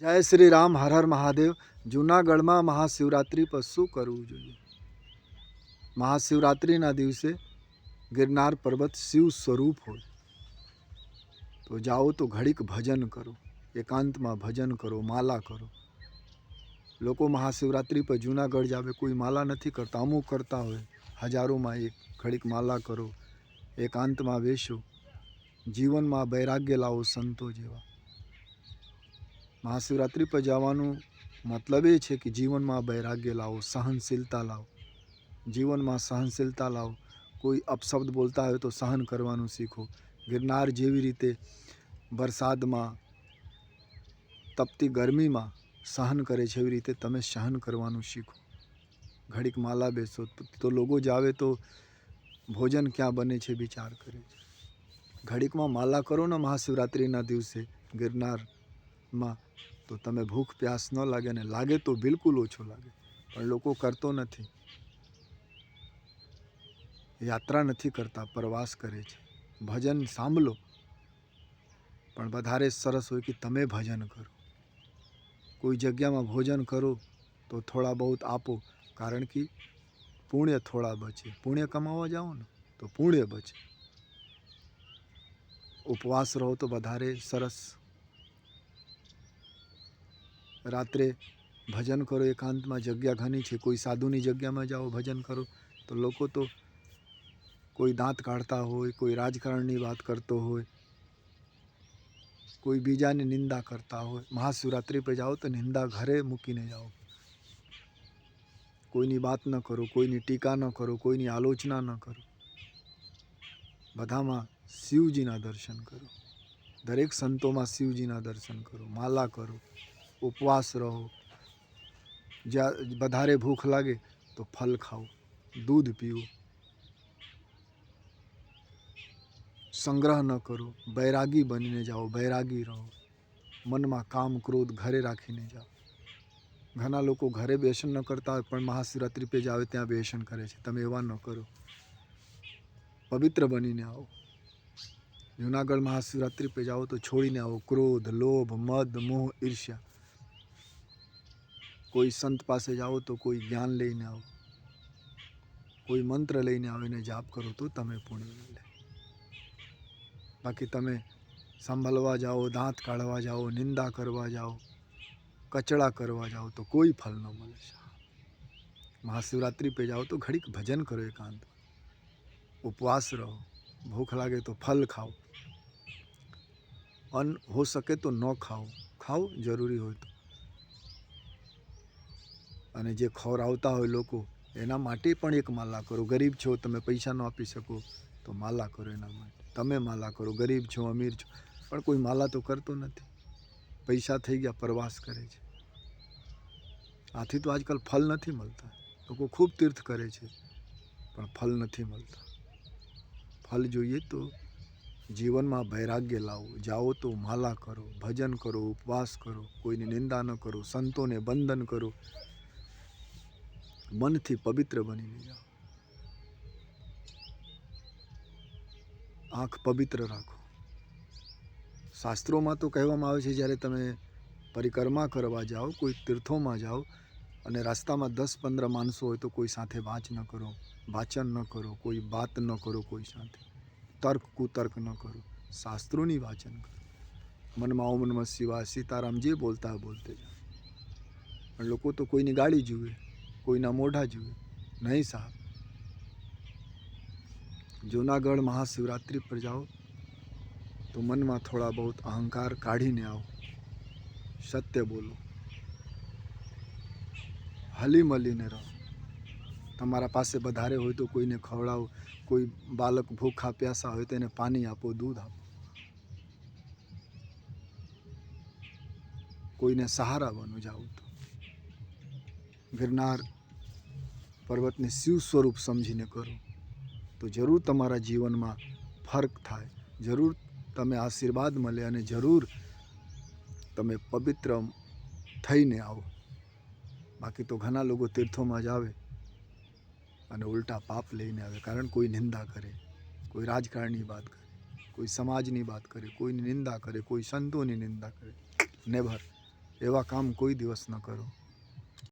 જય શ્રી રામ, હર હર મહાદેવ. જૂનાગઢમાં મહાશિવરાત્રિ પર શું કરવું જોઈએ? મહાશિવરાત્રિના દિવસે ગિરનાર પર્વત શિવ સ્વરૂપ હોય. તો જાઓ તો ઘડીક ભજન કરો, એકાંતમાં ભજન કરો, માલા કરો. લોકો મહાશિવરાત્રિ પર જૂનાગઢ જાવે, કોઈ માલા નથી કરતા. અમુક કરતા હોય, હજારોમાં એક ઘડીક માલા કરો, એકાંતમાં બેસો જીવનમાં વૈરાગ્ય લાવો સંતો જેવા. મહાશિવરાત્રિ પર જવાનું મતલબ એ છે કે જીવનમાં વૈરાગ્ય લાવો, સહનશીલતા લાવો. જીવનમાં સહનશીલતા લાવો. કોઈ અપશબ્દ બોલતા હોય તો સહન કરવાનું શીખો. ગિરનાર જેવી રીતે વરસાદમાં, તપતી ગરમીમાં સહન કરે છે એવી રીતે તમે સહન કરવાનું શીખો. ઘડીક માલા બેસો. તો લોકો જાવે તો ભોજન ક્યાં બને છે વિચાર કરે છે. ઘડીકમાં માલા કરો ને મહાશિવરાત્રિના દિવસે ગિરનારમાં. તો તમે ભૂખ પ્યાસ ન લાગે ને લાગે તો બિલકુલ ઓછો લાગે. પણ લોકો કરતો નથી. યાત્રા નથી કરતા, પ્રવાસ કરે છે. ભજન સાંભળો. પણ વધારે સરસ હોય કે તમે ભજન કરો. કોઈ જગ્યામાં ભોજન કરો તો થોડા બહુ આપો. કારણ કે પુણ્ય થોડા બચે. પુણ્ય કમાવા જાઓ ને તો પુણ્ય બચે. ઉપવાસ રહો તો વધારે સરસ રાત્રે ભજન કરો, એકાંતમાં જગ્યા ઘણી છે, કોઈ સાધુની જગ્યામાં જાઓ, ભજન કરો, તો લોકો તો કોઈ દાંત કાઢતા હોય, કોઈ રાજકારણની વાત કરતો હોય, કોઈ બીજાની નિંદા કરતા હોય. મહાશિવરાત્રિ પર જાઓ તો નિંદા ઘરે મૂકીને જાઓ. કોઈની વાત ન કરો, કોઈની ટીકા ન કરો, કોઈની આલોચના ન કરો. બધામાં શિવજીના દર્શન કરો. દરેક સંતોમાં શિવજીના દર્શન કરો, માલા કરો. ઉપવાસ રહો. જ્યાં વધારે ભૂખ લાગે તો ફલ ખાઓ, દૂધ પીવો સંગ્રહ ન કરો, બૈરાગી બનીને જાઓ, બૈરાગી રહો. મનમાં કામ, ક્રોધ ઘરે રાખીને જાઓ. ઘણા લોકો ઘરે બેસન ન કરતા હોય, પણ મહાશિવરાત્રિ પેજ જાવે ત્યાં બેસન કરે છે. તમે એવા ન કરો. પવિત્ર બનીને આવો. જુનાગઢ મહાશિવરાત્રિ પે જાઓ તો છોડીને આવો. ક્રોધ, લોભ, મદ, મોહ, ઈર્ષ્યા. કોઈ સંત પાસે જાઓ તો કોઈ જ્ઞાન લઈને આવો. કોઈ મંત્ર લઈને આવીને જાપ કરો તો તમે પુણ્ય મળે બાકી તમે સંભળવા જાઓ, દાંત કાઢવા જાઓ, નિંદા કરવા જાઓ, કચડા કરવા જાઓ તો કોઈ ફલ ન મળે. મહાશિવરાત્રિ પે જાઓ તો ઘડીક ભજન કરો એકાંત. ઉપવાસ રહો. ભૂખ લાગે તો ફલ ખાઓ. અન્ન હો શકે તો ન ખાઓ. ખાઓ, જરૂરી હોય તો. અને જે ખવડાવતા હોય લોકો, એના માટે પણ એક માલા કરો. ગરીબ છો, તમે પૈસા ન આપી શકો, તો માલા કરો એના માટે. તમે માલા કરો, ગરીબ છો, અમીર છો, પણ કોઈ માલા તો કરતો નથી. પૈસા થઈ ગયા, પ્રવાસ કરે છે. આથી તો આજકાલ ફલ નથી મળતા. લોકો ખૂબ તીર્થ કરે છે, પણ ફલ નથી મળતા. ફલ જોઈએ તો જીવનમાં વૈરાગ્ય લાવો. જાઓ તો માલા કરો, ભજન કરો, ઉપવાસ કરો, કોઈની નિંદા ન કરો, સંતોને બંધન કરો. મનથી પવિત્ર બનીને જાઓ આંખ પવિત્ર રાખો. શાસ્ત્રોમાં તો કહેવામાં આવે છે, જ્યારે તમે પરિક્રમા કરવા જાઓ, કોઈ તીર્થોમાં જાઓ અને રસ્તામાં દસ પંદર માણસો હોય તો કોઈ સાથે વાંચ ન કરો, વાંચન ન કરો, કોઈ વાત ન કરો કોઈ સાથે. તર્ક કુતર્ક ન કરો. શાસ્ત્રોની વાંચન કરો. મનમાં ઓમ નમઃ શિવાય. સીતારામ જે બોલતા બોલતે જાઓ. પણ લોકો તો કોઈની ગાડી જુએ. કોઈના મોઢા જુએ. નહીં સાહેબ. જૂનાગઢ મહાશિવરાત્રિ પર જાઓ તો મનમાં થોડા બહુ અહંકાર કાઢીને આવો. સત્ય બોલો. હલી મળીને રહો. તમારા પાસે વધારે હોય તો કોઈને ખવડાવો. કોઈ બાળક ભૂખા પ્યાસા હોય તો એને પાણી આપો, દૂધ આપો. કોઈને સહારા બનો જાઓ તો. ગિરનાર પર્વતને શિવ સ્વરૂપ સમજીને કરો. તો જરૂર તમારા જીવનમાં ફરક થાય. જરૂર તમે આશીર્વાદ મળે અને જરૂર તમે પવિત્ર થઈને આવો. બાકી તો ઘણા લોકો તીર્થોમાં જ આવે અને ઉલટા પાપ લઈને આવે કારણ કોઈ નિંદા કરે, કોઈ રાજકારણની વાત કરે, કોઈ સમાજની વાત કરે, કોઈની નિંદા કરે, કોઈ સંતોની નિંદા કરે. નેભર એવા કામ કોઈ દિવસ ન કરો.